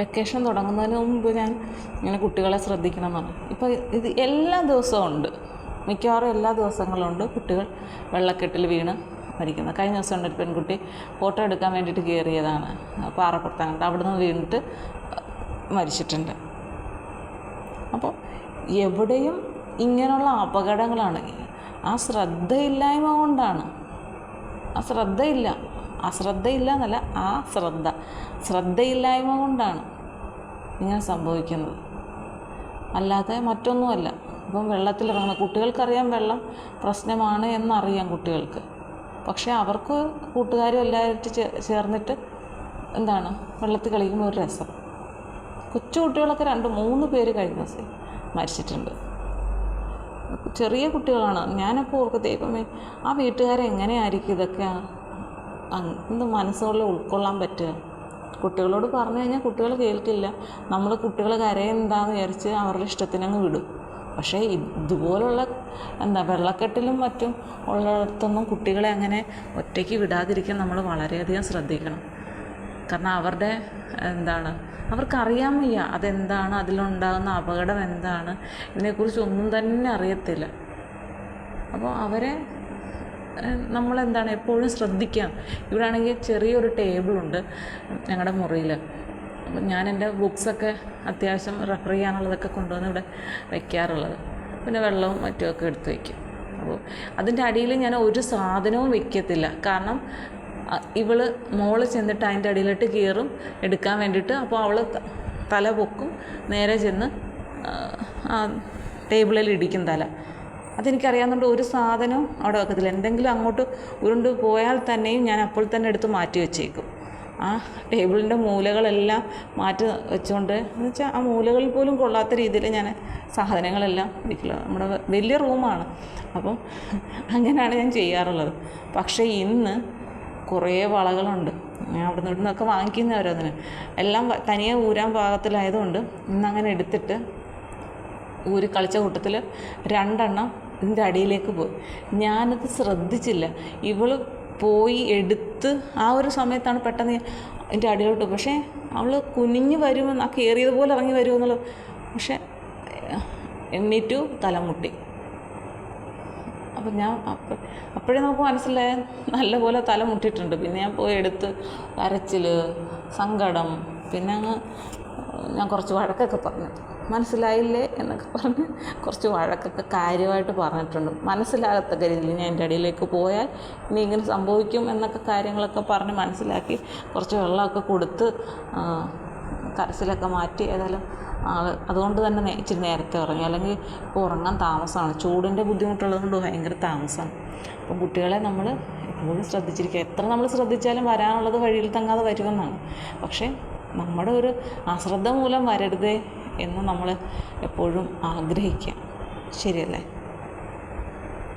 Vacation തുടങ്ങുന്നതിന് മുമ്പ് ഞാൻ ഇങ്ങനെ കുട്ടികളെ ശ്രദ്ധിക്കണം എന്നാണ് ഇപ്പോൾ ഇത് എല്ലാ ദിവസവും ഉണ്ട്. മിക്കവാറും എല്ലാ ദിവസങ്ങളും ഉണ്ട് കുട്ടികൾ വെള്ളക്കെട്ടിൽ വീണ് മരിക്കുന്നത്. കഴിഞ്ഞ ദിവസം ഉണ്ട് ഒരു പെൺകുട്ടി ഫോട്ടോ എടുക്കാൻ വേണ്ടിയിട്ട് കയറിയതാണ്. പാറപ്പുറത്താണ് നിന്ന് വീണിട്ട് മരിച്ചിട്ടുണ്ട്. അപ്പോൾ എവിടെയും ഇങ്ങനെയുള്ള അപകടങ്ങളാണ്. ആ ശ്രദ്ധയില്ലായ്മ കൊണ്ടാണ് ആ ശ്രദ്ധയില്ല. അശ്രദ്ധയില്ല എന്നല്ല ആ ശ്രദ്ധ. ശ്രദ്ധയില്ലായ്മ കൊണ്ടാണ് ഇങ്ങനെ സംഭവിക്കുന്നത്. അല്ലാതെ മറ്റൊന്നുമല്ല. ഇപ്പം വെള്ളത്തിലിറങ്ങുന്ന കുട്ടികൾക്കറിയാം വെള്ളം പ്രശ്നമാണ് എന്നറിയാം കുട്ടികൾക്ക്. പക്ഷേ അവർക്ക് കൂട്ടുകാരും എല്ലാവരും ചേർന്നിട്ട് എന്താണ്? വെള്ളത്തിൽ കളിക്കുമ്പോൾ ഒരു രസം. കൊച്ചു കുട്ടികളൊക്കെ രണ്ട് മൂന്ന് പേര് കഴിഞ്ഞ ദിവസം മരിച്ചിട്ടുണ്ട്. ചെറിയ കുട്ടികളാണ്. ഞാനപ്പോൾ ഓർക്കും ദൈവമേ ആ വീട്ടുകാരെ എങ്ങനെയായിരിക്കും ഇതൊക്കെ? എന്ത് മനസ്സുകളിൽ ഉൾക്കൊള്ളാൻ പറ്റുക. കുട്ടികളോട് പറഞ്ഞു കഴിഞ്ഞാൽ കുട്ടികൾ കേൾക്കില്ല. നമ്മൾ കുട്ടികൾ കരയെന്താന്ന് വിചാരിച്ച് അവരുടെ ഇഷ്ടത്തിനങ്ങ് വിടും. പക്ഷേ ഇതുപോലുള്ള എന്താ വെള്ളക്കെട്ടിലും മറ്റും ഉള്ളിടത്തൊന്നും കുട്ടികളെ അങ്ങനെ ഒറ്റയ്ക്ക് വിടാതിരിക്കാൻ നമ്മൾ വളരെയധികം ശ്രദ്ധിക്കണം. കാരണം അവരുടെ എന്താണ് അവർക്കറിയാൻ വയ്യ അതെന്താണ് അതിലുണ്ടാകുന്ന അപകടം എന്താണ് ഇതിനെക്കുറിച്ച് ഒന്നും തന്നെ അറിയത്തില്ല. അപ്പോൾ അവരെ നമ്മളെന്താണ് എപ്പോഴും ശ്രദ്ധിക്കാം. ഇവിടെ ആണെങ്കിൽ ചെറിയൊരു ടേബിളുണ്ട് ഞങ്ങളുടെ മുറിയിൽ. അപ്പം ഞാൻ എന്റെ ബുക്സൊക്കെ അത്യാവശ്യം റെഫർ ചെയ്യാനുള്ളതൊക്കെ കൊണ്ടുവന്ന് ഇവിടെ വയ്ക്കാറുള്ളത് പിന്നെ വെള്ളവും മറ്റുമൊക്കെ എടുത്ത് വയ്ക്കും. അപ്പോൾ അതിന്റെ അടിയിൽ ഞാൻ ഒരു സാധനവും വെക്കത്തില്ല. കാരണം ഇവൾ മോൾ ചെന്നിട്ട് അതിന്റെ അടിയിലിട്ട് കീറും എടുക്കാൻ വേണ്ടിയിട്ട്. അപ്പോൾ അവൾ തല പൊക്കും നേരെ ചെന്ന് ആ ടേബിളിൽ ഇടിക്കും തല. അതെനിക്കറിയാവുന്നതുകൊണ്ട് ഒരു സാധനവും അവിടെ വെക്കത്തില്ല. എന്തെങ്കിലും അങ്ങോട്ട് ഉരുണ്ട് പോയാൽ തന്നെയും ഞാൻ അപ്പോൾ തന്നെ എടുത്ത് മാറ്റി വെച്ചേക്കും. ആ ടേബിളിന്റെ മൂലകളെല്ലാം മാറ്റി വെച്ചുകൊണ്ട് എന്ന് വെച്ചാൽ ആ മൂലകളിൽ പോലും കൊള്ളാത്ത രീതിയിൽ ഞാൻ സാധനങ്ങളെല്ലാം വെക്കില്ല നമ്മുടെ വലിയ റൂമാണ്. അപ്പം അങ്ങനെയാണ് ഞാൻ ചെയ്യാറുള്ളത്. പക്ഷേ ഇന്ന് കുറേ വളകളുണ്ട്. ഞാൻ അവിടെ നിന്ന് നിന്നൊക്കെ വാങ്ങിക്കുന്ന ഓരോന്നിന് എല്ലാം തനിയെ ഊരാൻ പാകത്തിലായതുകൊണ്ട് ഇന്നങ്ങനെ എടുത്തിട്ട് ഊരി കളിച്ച കൂട്ടത്തിൽ രണ്ടെണ്ണം ഇതിന്റെ അടിയിലേക്ക് പോയി. ഞാനത് ശ്രദ്ധിച്ചില്ല. ഇവൾ പോയി എടുത്ത് ആ ഒരു സമയത്താണ് പെട്ടെന്ന് എന്റെ അടിയിലോട്ട് പക്ഷേ അവൾ കുനിഞ്ഞു വരുമെന്ന് ആ കയറിയതുപോലെ ഇറങ്ങി വരുമെന്നുള്ളത് പക്ഷേ എണ്ണീറ്റു തലമുട്ടി. അപ്പം ഞാൻ അപ്പം അപ്പോഴേ നമുക്ക് മനസ്സിലായ നല്ലപോലെ തല മുട്ടിയിട്ടുണ്ട്. പിന്നെ ഞാൻ പോയി എടുത്ത് കരച്ചിൽ സങ്കടം പിന്നെ അങ്ങ് ഞാൻ കുറച്ച് വഴക്കൊക്കെ പറഞ്ഞു. മനസ്സിലായില്ലേ എന്നൊക്കെ പറഞ്ഞ് കുറച്ച് വഴക്കൊക്കെ കാര്യമായിട്ട് പറഞ്ഞിട്ടുണ്ട്. മനസ്സിലാകത്തക്ക രീതിയിൽ ഞാൻ എന്റെ അടിയിലേക്ക് പോയാൽ ഇനി ഇങ്ങനെ സംഭവിക്കും എന്നൊക്കെ കാര്യങ്ങളൊക്കെ പറഞ്ഞ് മനസ്സിലാക്കി കുറച്ച് വെള്ളമൊക്കെ കൊടുത്ത് കരച്ചിലൊക്കെ മാറ്റി ഏതായാലും ആൾ അതുകൊണ്ട് തന്നെ ഇച്ചിരി നേരത്തെ ഉറങ്ങി. അല്ലെങ്കിൽ ഇപ്പോൾ ഉറങ്ങാൻ താമസമാണ്. ചൂടിന്റെ ബുദ്ധിമുട്ടുള്ളത് കൊണ്ട് ഭയങ്കര താമസമാണ് അപ്പം കുട്ടികളെ നമ്മൾ എപ്പോഴും ശ്രദ്ധിച്ചിരിക്കുക. എത്ര നമ്മൾ ശ്രദ്ധിച്ചാലും വരാനുള്ളത് വഴിയിൽ തങ്ങാതെ വരുമെന്നാണ്. പക്ഷേ നമ്മുടെ ഒരു അശ്രദ്ധ മൂലം വരരുതേ എന്ന് നമ്മൾ എപ്പോഴും ആഗ്രഹിക്കുക. ശരിയല്ലേ?